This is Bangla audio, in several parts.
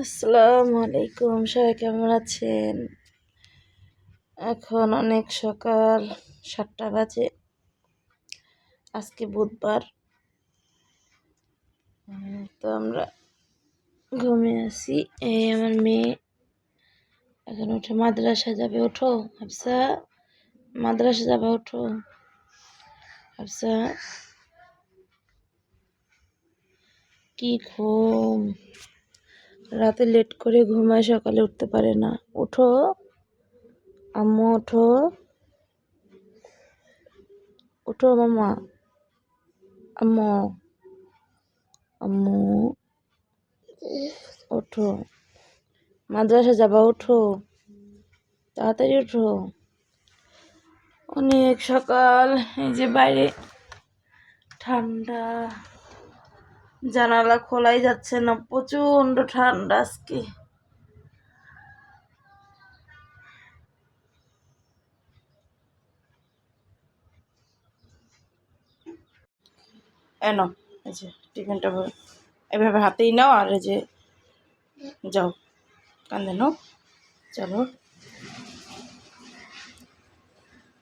আসসালামু আলাইকুম, সবাই কেমন আছেন? এখন অনেক সকাল, সাতটা বাজে। আজকে বুধবার। তো আমরা ঘুমিয়ে আছি। এই আমার মেয়ে এখন উঠে মাদ্রাসা যাবে। ওঠো হাফসা মাদ্রাসা যাবে, ওঠো। হাফসা কি ঘুম? রাতে লেট করে ঘুমায়, সকালে উঠতে পারে না। ওঠো আম্মু ওঠো ওঠো মামা আম্মু আম্মু। ওঠো মাদ্রাসা যাবা ওঠো তাড়াতাড়ি ওঠো অনেক সকাল। এই যে বাইরে ঠান্ডা। জানালা খোলাই যাচ্ছে না প্রচণ্ড ঠান্ডা আজকে এন এই যে টিফিনটা এভাবে হাতেই নাও আর এই যে যাও কান্দে নাও, চলো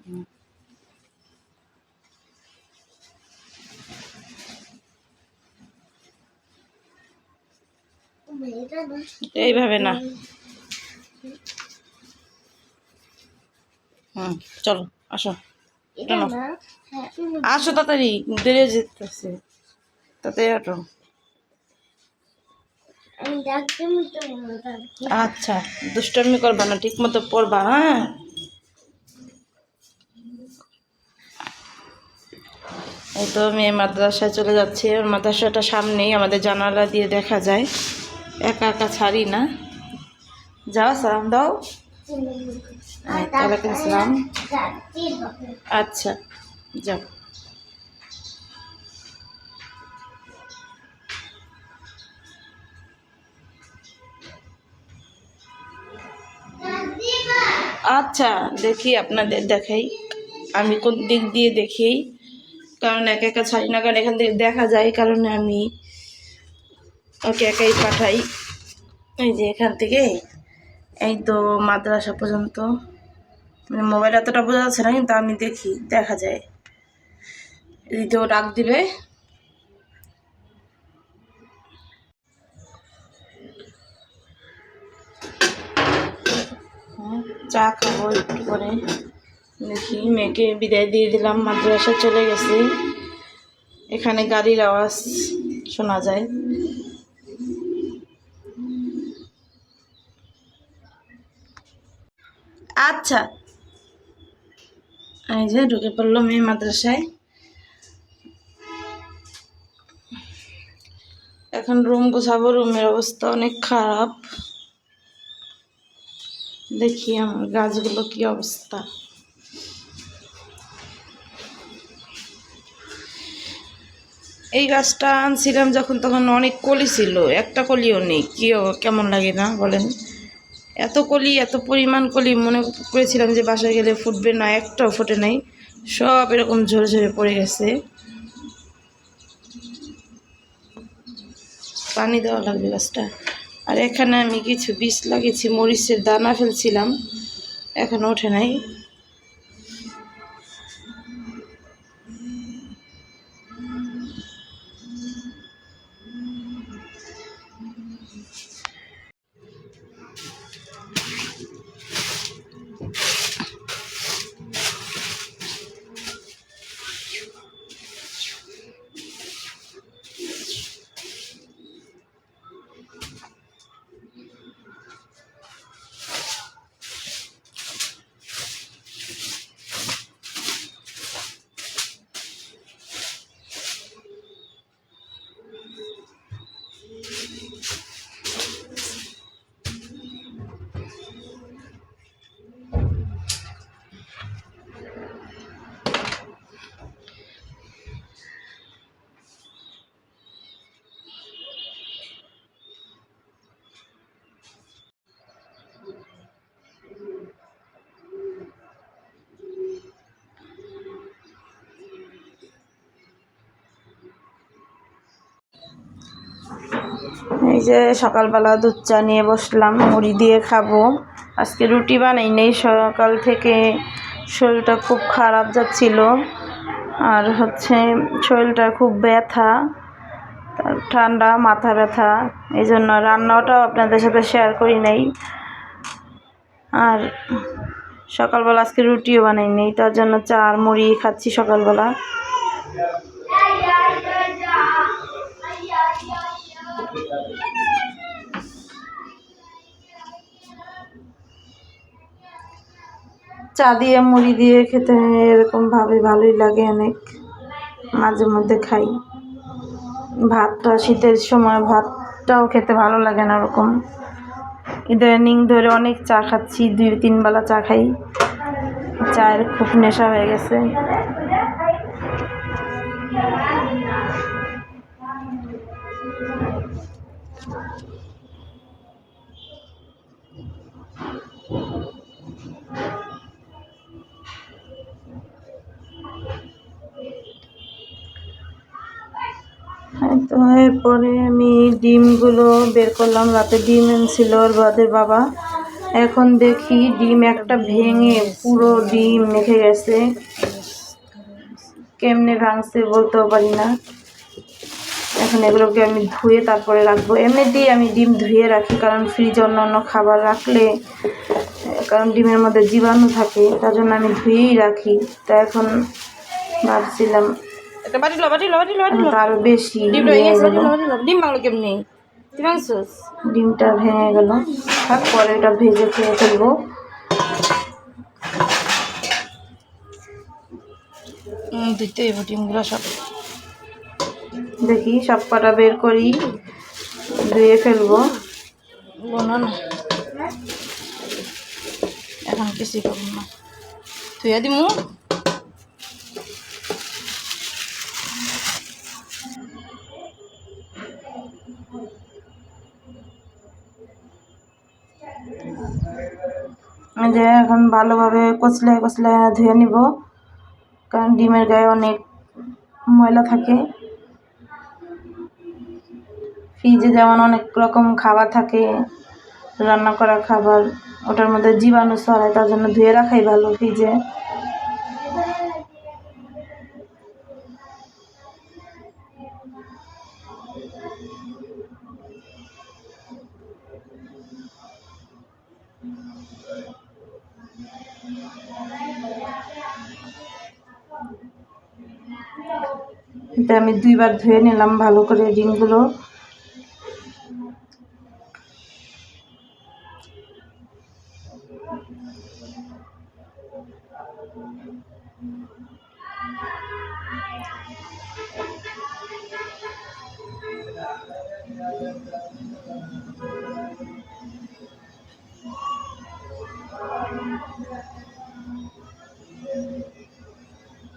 হুম। এইভাবে না। হুম, চলো, আসো। আসো তাড়াতাড়ি হয়ে যেতেছে। তাড়াতাড়ি হাঁটো। আচ্ছা দুষ্টামি করবা না ঠিক মতো পড়বা হ্যাঁ? এই তো মেয়ে মাদ্রাসায় চলে যাচ্ছে। মাদ্রাসাটা সামনেই, আমাদের জানালা দিয়ে দেখা যায়। একা একা ছাড়ি না। যাও, সালাম দাও। ওয়ালাইকুম সালাম। আচ্ছা যাও। আচ্ছা দেখি আপনাদের দেখাই। আমি কোন দিক দিয়ে দেখি। কারণ একা একা ছাড়ি না, কারণ এখান থেকে দেখা যায়, কারণে আমি ওকে একাই পাঠাই। এই যে এখান থেকে এই তো মাদ্রাসা পর্যন্ত। মানে মোবাইল এতটা বোঝা যাচ্ছে না কিন্তু আমি দেখি দেখা যায়। দ্বিতীয় ডাক হুম, চা খাব একটু করে দেখি মেয়েকে বিদায় দিয়ে দিলাম মাদ্রাসা চলে গেছে। এখানে গাড়ির আওয়াজ শোনা যায়। আচ্ছা। এই যে ঢুকে পড়ল মেয়ে মাদ্রাসায়। এখন রুম গোছাবো, রুমের অবস্থা অনেক খারাপ। দেখি আমার গাছগুলো কি অবস্থা। এই গাছটা আনছিলাম যখন, তখন অনেক কলি ছিল, একটা কলিও নেই। কি কেমন লাগে না বলেন? এত কলি, এত পরিমাণ কলি, মনে করেছিলাম যে বাসায় গেলে ফুটবে না, একটাও ফোটে নাই। সব এরকম ঝরে ঝরে পড়ে গেছে। পানি দেওয়া লাগবে গাছটা। আর এখানে আমি কিছু বীজ লাগিয়েছি, মরিচের দানা ফেলছিলাম। এখন ওঠে নাই। এই যে সকালবেলা দুধ চা নিয়ে বসলাম, মুড়ি দিয়ে খাব। আজকে রুটি বানাই নেই সকাল থেকে শরীরটা খুব খারাপ যাচ্ছিল। আর হচ্ছে শরীরটা খুব ব্যথা ঠান্ডা, মাথা ব্যথা, এই জন্য রান্নাটাও আপনাদের সাথে শেয়ার করি নাই। আর সকালবেলা আজকে রুটিও বানাই নেই তার জন্য চা আর মুড়ি খাচ্ছি সকালবেলা। চা দিয়ে, মুড়ি দিয়ে খেতে এরকম ভাবে ভালোই লাগে অনেক। মাঝে মধ্যে খাই। ভাতটা শীতের সময় ভাতটাও খেতে ভালো লাগে না ওরকম। ইদানিং ধরে অনেক চা খাচ্ছি, দুই, তিন বেলা চা খাই। চায়ের খুব নেশা হয়ে গেছে। এরপরে আমি ডিমগুলো বের করলাম। রাতে ডিম এনেছিল ওর বাদের বাবা। এখন দেখি ডিম একটা ভেঙে পুরো ডিম মেখে গেছে। কেমনে ভাঙছে বলতেও পারি না। এখন এগুলোকে আমি ধুয়ে তারপরে রাখব। এমনিতেই আমি ডিম ধুয়ে রাখি, কারণ ফ্রিজে অন্য অন্য খাবার রাখলে, কারণ ডিমের মধ্যে জীবাণু থাকে, তার জন্য আমি ধুয়েই রাখি। তা এখন ভাবছিলাম একটা বাটি লো বাটি লো বাটি লো বাটি লো। আরও বেশি ডিম ভেঙে গেছে। বাটি লো বাটি লো। ডিম বাংলো কেমনি? তুই ভাঙছিস ডিমটা ভেঙে গেল। থাক পরে এটা ভেজে খেয়ে ফেলব। দিতে হইব ডিমগুলো সব। দেখি সব কটা বের করি ধুয়ে ফেলব। বোনা না। এখন কিছুই পাবো না। তুই দিমু। যে এখন ভালোভাবে কচলে কচলে ধুয়ে নিব। কারণ ডিমের গায়ে অনেক ময়লা থাকে। ফ্রিজে যেমন অনেক রকম খাবার থাকে, রান্না করা খাবার, ওটার মধ্যে জীবাণু ছড়ায়, তার জন্য ধুয়ে রাখাই ভালো ফ্রিজে। এটা আমি দুইবার ধুয়ে নিলাম ভালো করে ডিমগুলো।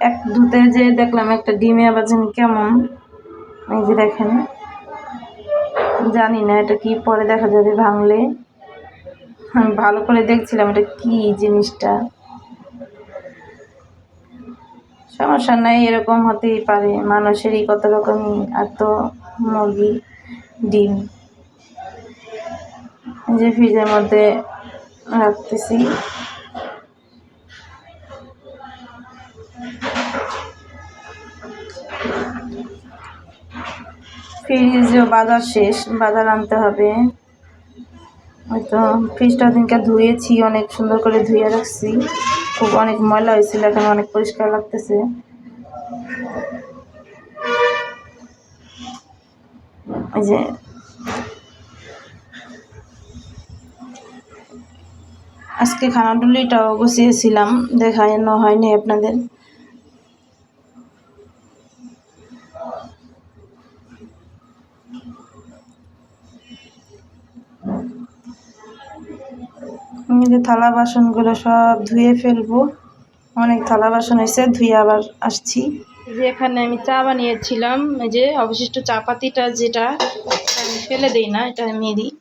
এক ধুতে যে দেখলাম একটা ডিমে, আবার জানি কেমন। এই যে দেখেন। জানি না এটা কি, পরে দেখা যাবে ভাঙলে। আমি ভালো করে দেখছিলাম এটা কি জিনিসটা। সমস্যা নাই, এরকম হতেই পারে। মানুষেরই কত রকমই আর তো মুরগি, ডিম। যে ফ্রিজের মধ্যে রাখতেছি। ফ্রিজে বাজার শেষ, বাজার আনতে হবে। হয়তো ফ্রিজটা দিনকে ধুয়েছি, অনেক সুন্দর করে ধুয়ে রাখছি। খুব অনেক ময়লা হয়েছিল, এখন অনেক পরিষ্কার লাগতেছে। এই যে আজকে খানাডুলিটাও গুছিয়েছিলাম দেখানো হয়নি আপনাদের। এই যে থালা বাসনগুলো সব ধুয়ে ফেলব। অনেক থালা বাসন হয়েছে, ধুয়ে আবার আসছি। যে এখানে আমি চা বানিয়েছিলাম, এই যে অবশিষ্ট চা পাতিটা যেটা আমি ফেলে দিই না, এটা আমি দিই।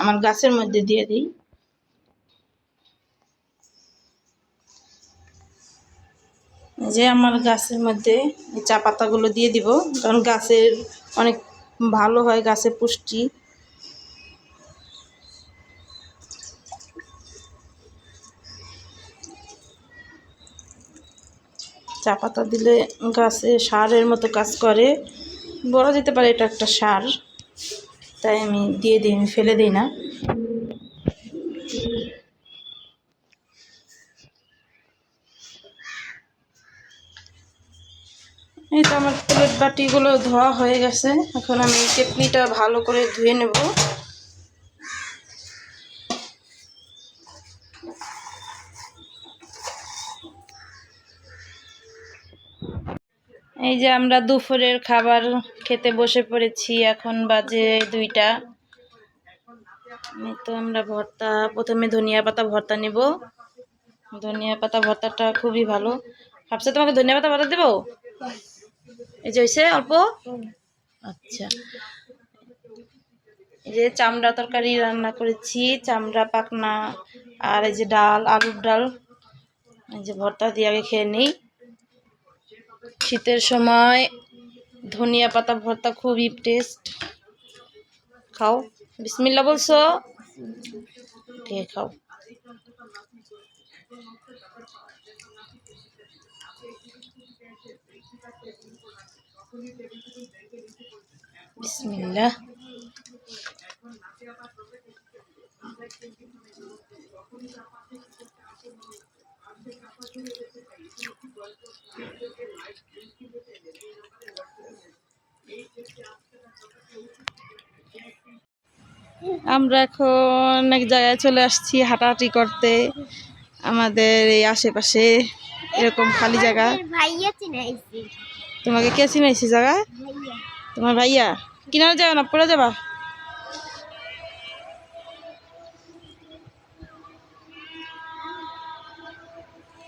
আমার গাছের মধ্যে দিয়ে দিই। যে আমার গাছের মধ্যে চা পাতাগুলো দিয়ে দিব, কারণ গাছের অনেক ভালো হয় গাছের পুষ্টি। চা পাতা দিলে গাছে সারের মতো কাজ করে। বলা যেতে পারে এটা একটা সার। তাই আমি দিয়ে দিই, আমি ফেলে দিই না। এই তো আমার প্লেট বাটিগুলো ধোয়া হয়ে গেছে। এখন আমি কেটলিটা ভালো করে ধুয়ে নেব। এই যে আমরা দুপুরের খাবার খেতে বসে পড়েছি, এখন বাজে দুইটা। তো আমরা ভর্তা, প্রথমে ধনিয়া পাতা ভর্তা নেব। ধনিয়া পাতা ভর্তাটা খুবই ভালো। ভাবছে তোমাকে ধনিয়া পাতা ভর্তা দেবো? এই যে হয়েছে অল্প? আচ্ছা। এই যে চামড়া তরকারি রান্না করেছি, চামড়া, পাকনা, আর এই যে ডাল, আলুর ডাল। এই যে ভর্তা দিয়ে আগে খেয়ে নিই। শীতের সময় ধনিয়া পাতা ভর্তা খুবই টেস্ট খাও। বিসমিল্লা বলছো? ঠিক খাও। বিসমিল্লা। আমরা এখন এক জায়গায় চলে আসছি হাঁটাহাঁটি করতে। আমাদের এই আশেপাশে এরকম খালি জায়গা। তোমাকে কে চিনাইছি জায়গা? তোমার ভাইয়া? কিনারে যাবে না পড়ে যাবা।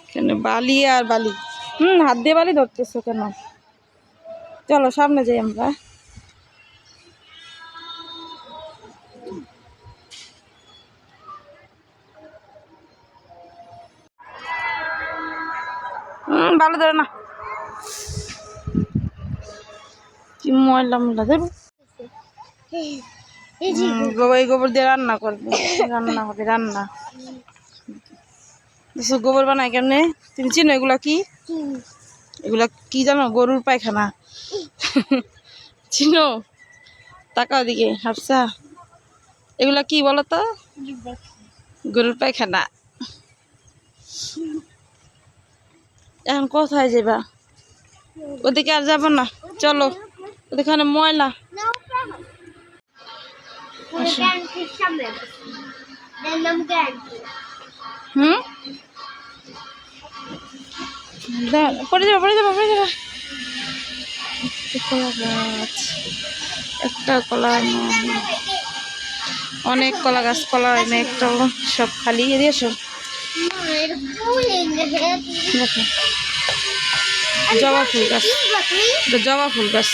কেন বালি আর বালি। হুম হাত দিয়ে বালি ধরতেছো কেন? চলো সামনে যাই আমরা। ভালো ধরে না। কি ময়লা ময়লা ধরো। গোবর গোবর দিয়ে রান্না করবে। রান্না হবে রান্না। গোবর বানায় কেমনে? তুমি চিনো এগুলা কি? এগুলা কি জানো? গরুর পায়খানা। চিনো? তাকাও দিকে হাফসা। এগুলা কি বলো তো? গরুর পায়খানা। এখন কোথায় যাবা? ওদিকে আর যাব না। চলো ওদিকে ময়লা। হুম? পড়ে যাব পড়ে যাব পড়ে যাব। একটা কলা গাছ একটা কলা। অনেক কলা গাছ কলা হয় একটা সব খালি। এদিকে এসো মায়ের দেখো। জবা ফুল গাছ। এটা জবা ফুল গাছ।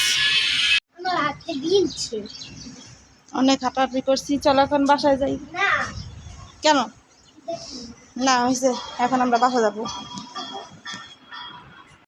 অনেক হাঁটাহাঁটি করছি চলো এখন বাসায় যাই। কেন? না হয়েছে এখন আমরা বাসা যাব।